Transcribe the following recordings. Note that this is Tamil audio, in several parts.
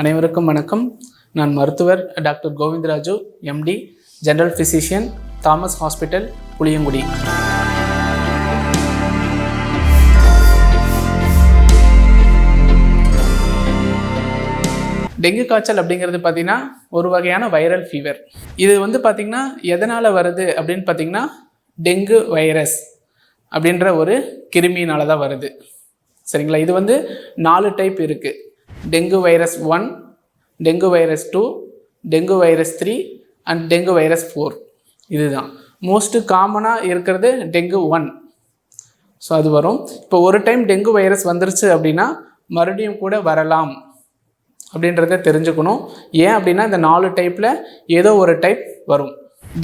அனைவருக்கும் வணக்கம். நான் மருத்துவர் doctor Govindaraju MD general physician Thomas hospital Puliyangudi. Dengue காய்ச்சல் அப்படிங்கிறது பார்த்தீங்கன்னா ஒரு வகையான வைரல் ஃபீவர் இது வந்து பார்த்திங்கன்னா எதனால் வருது அப்படின்னு பார்த்தீங்கன்னா டெங்கு வைரஸ் அப்படின்ற ஒரு கிருமியினால தான் வருது. சரிங்களா? இது வந்து நாலு டைப் இருக்குது dengue virus one dengue virus two dengue virus three and dengue virus four இதுதான். மோஸ்ட்டு காமனாக இருக்கிறது டெங்கு ஒன் ஸோ அது வரும். இப்போ ஒரு டைம் டெங்கு வைரஸ் வந்துருச்சு அப்படின்னா மறுபடியும் கூட வரலாம் அப்படின்றத தெரிஞ்சுக்கணும். ஏன் அப்படின்னா இந்த நாலு டைப்பில் ஏதோ ஒரு டைப் வரும்.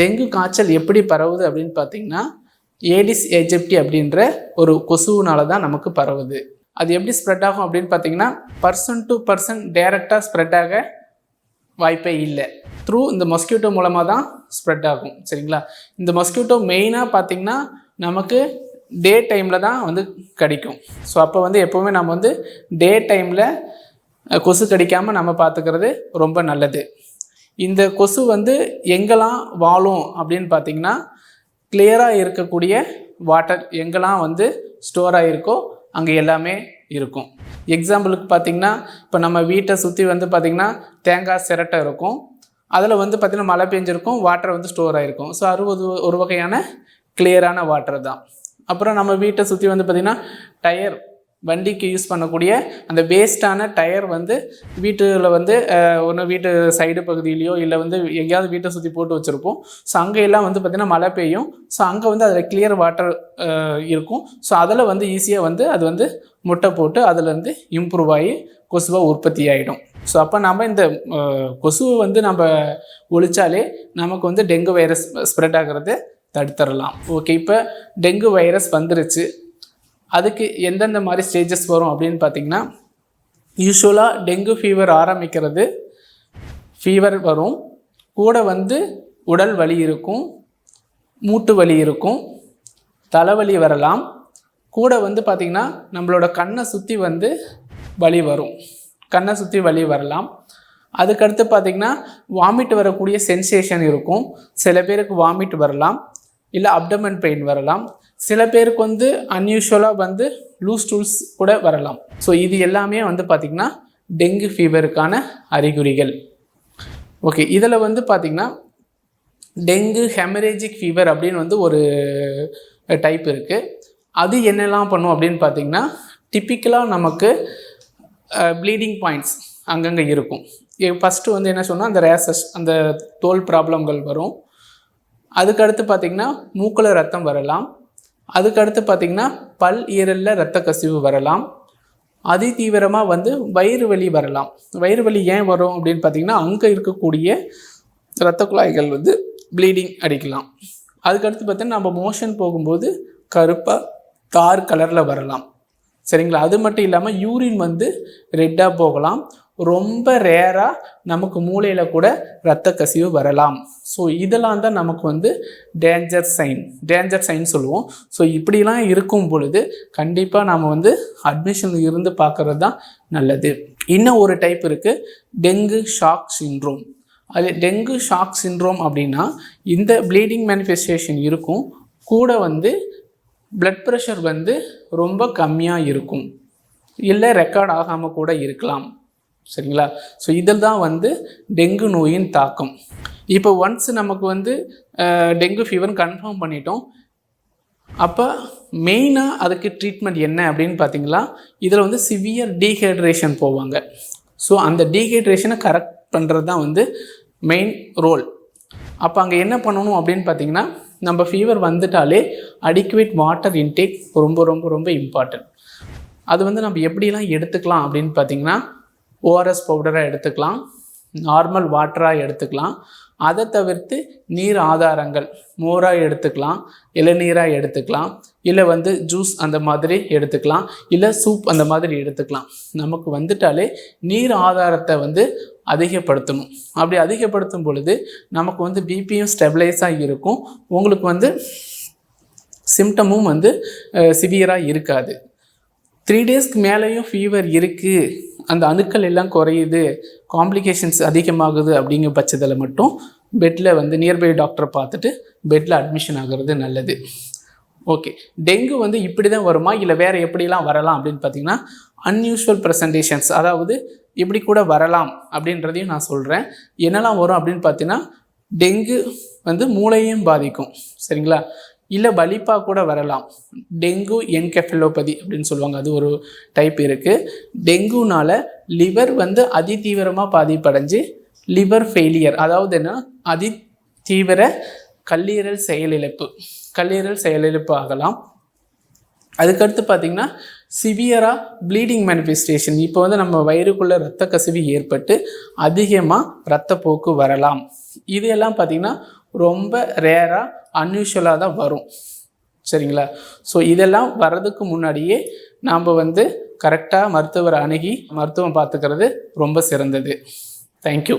டெங்கு காய்ச்சல் எப்படி பரவுது அப்படின்னு பார்த்தீங்கன்னா ஏடிஸ் ஏஜெப்டி அப்படின்ற ஒரு கொசுவினால தான் நமக்கு பரவுது. அது எப்படி ஸ்ப்ரெட் ஆகும் அப்படின்னு பார்த்தீங்கன்னா பர்சன் டு பர்சன் டைரெக்டாக ஸ்ப்ரெட் ஆக வாய்ப்பே இல்லை. த்ரூ இந்த மொஸ்கியூட்டோ மூலமாக தான் ஸ்ப்ரெட் ஆகும் சரிங்களா? இந்த மொஸ்கியூட்டோ மெயினாக பார்த்திங்கன்னா நமக்கு டே டைமில் தான் வந்து கடிக்கும். ஸோ அப்போ வந்து எப்போவுமே நம்ம வந்து டே டைமில் கொசு கடிக்காமல் நம்ம பார்த்துக்கிறது ரொம்ப நல்லது. இந்த கொசு வந்து எங்கெல்லாம் வாழும் அப்படின்னு பார்த்தீங்கன்னா கிளியராக இருக்கக்கூடிய வாட்டர் எங்கெல்லாம் வந்து ஸ்டோர் ஆகிருக்கோ அங்கே எல்லாமே இருக்கும். எக்ஸாம்பிளுக்கு பார்த்தீங்கன்னா இப்போ நம்ம வீட்டை சுற்றி வந்து பார்த்திங்கன்னா தேங்காய் சிரட்டை இருக்கும். அதில் வந்து பார்த்திங்கன்னா மழை பெஞ்சிருக்கும் வாட்டர் வந்து ஸ்டோர் ஆகிருக்கும் ஸோ அது ஒரு ஒரு வகையான கிளியரான வாட்டர் தான். அப்புறம் நம்ம வீட்டை சுற்றி வந்து பார்த்திங்கன்னா டயர் வண்டிக்கு யூஸ் பண்ணக்கூடிய அந்த வேஸ்ட்டான டயர் வந்து வீட்டில் வந்து ஒன்று வீட்டு சைடு பகுதியிலையோ இல்லை வந்து எங்கேயாவது வீட்டை சுற்றி போட்டு வச்சுருப்போம். ஸோ அங்கெல்லாம் வந்து பார்த்திங்கன்னா மழை பெய்யும். ஸோ அங்கே வந்து அதில் கிளியர் வாட்டர் இருக்கும். ஸோ அதில் வந்து ஈஸியாக வந்து அது வந்து முட்டை போட்டு அதுலேருந்து இம்ப்ரூவ் ஆகி கொசுவாக உற்பத்தி ஆகிடும் ஸோ அப்போ நம்ம இந்த கொசுவை வந்து நம்ம ஒழிச்சாலே நமக்கு வந்து டெங்கு வைரஸ் ஸ்ப்ரெட் ஆகிறது தடுத்துடலாம். ஓகே இப்போ டெங்கு வைரஸ் வந்துருச்சு. அதுக்கு எந்தெந்த மாதிரி ஸ்டேஜஸ் வரும் அப்படின்னு பார்த்தீங்கன்னா யூஸ்வலாக டெங்கு ஃபீவர் ஆரம்பிக்கிறது ஃபீவர் வரும். கூட வந்து உடல் வலி இருக்கும் மூட்டு வலி இருக்கும் தலைவலி வரலாம். கூட வந்து பார்த்திங்கன்னா நம்மளோட கண்ணை சுற்றி வந்து வலி வரும். கண்ணை சுற்றி வலி வரலாம். அதுக்கடுத்து பார்த்திங்கன்னா வாமிட் வரக்கூடிய சென்சேஷன் இருக்கும். சில பேருக்கு வாமிட் வரலாம். இல்லை அப்டமன் பெயின் வரலாம். சில பேருக்கு வந்து அன்யூஷுவலாக வந்து லூஸ் டூல்ஸ் கூட வரலாம். ஸோ இது எல்லாமே வந்து பார்த்திங்கன்னா டெங்கு ஃபீவருக்கான அறிகுறிகள். ஓகே இதில் வந்து பார்த்திங்கன்னா டெங்கு ஹெமரேஜிக் ஃபீவர் அப்படின்னு வந்து ஒரு டைப் இருக்குது அது என்னெல்லாம் பண்ணும் அப்படின்னு பார்த்தீங்கன்னா டிப்பிக்கலாக நமக்கு ப்ளீடிங் பாயிண்ட்ஸ் அங்கங்கே இருக்கும். ஃபஸ்ட்டு வந்து என்ன சொன்னால் அந்த ரேசஸ் அந்த தோல் ப்ராப்ளங்கள் வரும். அதுக்கடுத்து பார்த்திங்கன்னா மூக்கில் ரத்தம் வரலாம். அதுக்கடுத்து பார்த்திங்கன்னா பல் ஈரலில் ரத்த கசிவு வரலாம். அதி தீவிரமாக வந்து வயிறு வலி வரலாம். வயிறு வலி ஏன் வரும் அப்படின்னு பார்த்திங்கன்னா அங்கே இருக்கக்கூடிய இரத்த குழாய்கள் வந்து ப்ளீடிங் அடிக்கலாம். அதுக்கடுத்து பார்த்தீங்கன்னா நம்ம மோஷன் போகும்போது கருப்பாக தார் கலரில் வரலாம். சரிங்களா? அது மட்டும் இல்லாமல் யூரின் வந்து ரெட்டாக போகலாம். ரொம்ப ரேராக நமக்கு மூளையில் கூட இரத்த கசிவு வரலாம். ஸோ இதெல்லாம் தான் நமக்கு வந்து டேஞ்சர் சைன் டேஞ்சர் சைன் சொல்லுவோம். ஸோ இப்படிலாம் இருக்கும் பொழுது கண்டிப்பாக நாம் வந்து அட்மிஷன் இருந்து பார்க்குறது தான் நல்லது. இன்னும் ஒரு டைப் இருக்குது டெங்கு ஷாக் சின்ரோம் அது டெங்கு ஷாக் சின்ரோம் அப்படின்னா இந்த ப்ளீடிங் மேனிஃபெஸ்டேஷன் இருக்கும். கூட வந்து பிளட் ப்ரெஷர் வந்து ரொம்ப கம்மியாக இருக்கும். இல்லை ரெக்கார்ட் ஆகாமல் கூட இருக்கலாம். சரிங்களா? ஸோ இதில் தான் வந்து டெங்கு நோயின் தாக்கம். இப்போ ஒன்ஸ் நமக்கு வந்து டெங்கு ஃபீவர் கன்ஃபார்ம் பண்ணிட்டோம். அப்போ மெயினாக அதுக்கு ட்ரீட்மெண்ட் என்ன அப்படின்னு பார்த்தீங்களா இதில் வந்து சிவியர் டீஹைட்ரேஷன் போவாங்க. ஸோ அந்த டீஹைட்ரேஷனை கரெக்ட் பண்ணுறது தான் வந்து மெயின் ரோல் அப்போ அங்கே என்ன பண்ணணும் அப்படின்னு பார்த்தீங்கன்னா நம்ம ஃபீவர் வந்துட்டாலே அடிக்குவேட் வாட்டர் இன்டேக் ரொம்ப ரொம்ப ரொம்ப இம்பார்ட்டன்ட் அது வந்து நம்ம எப்படிலாம் எடுத்துக்கலாம் அப்படின்னு பார்த்தீங்கன்னா ஓஆர்எஸ் பவுடராக எடுத்துக்கலாம். நார்மல் வாட்டராக எடுத்துக்கலாம். அதை தவிர்த்து நீர் ஆதாரங்கள் மோராக எடுத்துக்கலாம் இளநீராக எடுத்துக்கலாம் இல்லை வந்து ஜூஸ் அந்த மாதிரி எடுத்துக்கலாம் இல்லை சூப் அந்த மாதிரி எடுத்துக்கலாம். நமக்கு வந்துட்டாலே நீர் ஆதாரத்தை வந்து அதிகப்படுத்தணும். அப்படி அதிகப்படுத்தும் பொழுது நமக்கு வந்து பிபியும் ஸ்டெபிளைஸாக இருக்கும். உங்களுக்கு வந்து சிம்டமும் வந்து சிவியராக இருக்காது. த்ரீ டேஸ்க்கு மேலேயும் ஃபீவர் இருக்குது அந்த அணுக்கள் எல்லாம் குறையுது. காம்ப்ளிகேஷன்ஸ் அதிகமாகுது அப்படிங்கிற பட்சத்தில் மட்டும் பெட்டில் வந்து நியர்பை டாக்டரை பார்த்துட்டு பெட்டில் அட்மிஷன் ஆகிறது நல்லது. ஓகே டெங்கு வந்து இப்படி தான் வருமா? இல்லை வேறு எப்படிலாம் வரலாம் அப்படின்னு பார்த்தீங்கன்னா அன்யூஷுவல் ப்ரெசன்டேஷன்ஸ் அதாவது இப்படி கூட வரலாம் அப்படின்றதையும் நான் சொல்கிறேன் என்னெல்லாம் வரும் அப்படின்னு பார்த்தீங்கன்னா டெங்கு வந்து மூளையும் பாதிக்கும். சரிங்களா? இல்லை பலிப்பா கூட வரலாம். டெங்கு என்கெஃபலோபதி அப்படின்னு சொல்லுவாங்க. அது ஒரு டைப் இருக்குது டெங்குனால லிவர் வந்து அதிதீவிரமாக பாதிப்படைஞ்சு லிவர் ஃபெயிலியர் அதாவது என்ன? அதி தீவிர கல்லீரல் செயலிழப்பு. கல்லீரல் செயலிழப்பு ஆகலாம். அதுக்கடுத்து பார்த்தீங்கன்னா சிவியராக ப்ளீடிங் மேனிஃபெஸ்டேஷன் இப்போ வந்து நம்ம வயிறுக்குள்ளே ரத்த கசிவு ஏற்பட்டு அதிகமாக ரத்தப்போக்கு வரலாம். இது எல்லாம் பார்த்திங்கன்னா ரொம்ப ரேராக அன்யூஷுவலாக தான் வரும். சரிங்களா? ஸோ இதெல்லாம் வர்றதுக்கு முன்னாடியே நாம் வந்து கரெக்டாக மருத்துவரை அணுகி மருத்துவம் பார்த்துக்கிறது ரொம்ப சிறந்தது. தேங்க்யூ